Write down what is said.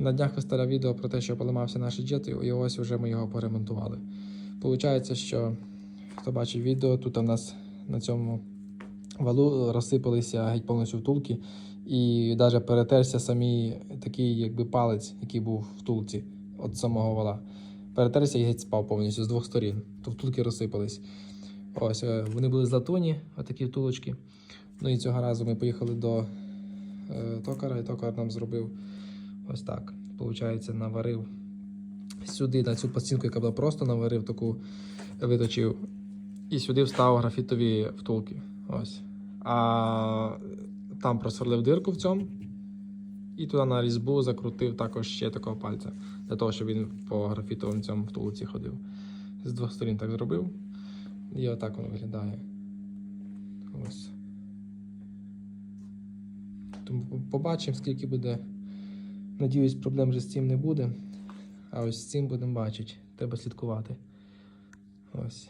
На днях виставляв відео про те, що поламався наш джет, і ось вже ми його поремонтували. Получається, що хто бачив відео, тут у нас на цьому валу розсипалися геть повністю втулки, і навіть перетерся самий такий якби палець, який був в втулці від самого вала. Перетерся і геть спав повністю з двох сторін. То втулки розсипались. Ось е, вони були з латуні, отакі втулочки. Ну і цього разу ми поїхали до е, токара, і токар нам зробив ось так. Получається, наварив сюди на цю пластинку, яка була просто наварив таку, виточив, і сюди вставив графітові втулки. Ось. А там просверлив дирку в цьому. І туди на різьбу закрутив також ще такого пальця, для того, щоб він по графітовому цьому втулці ходив. З двох сторін так зробив. І отак воно виглядає. Ось. Побачимо, скільки буде. Надіюсь, проблем вже з цим не буде. А ось з цим будемо бачити. Треба слідкувати. Ось.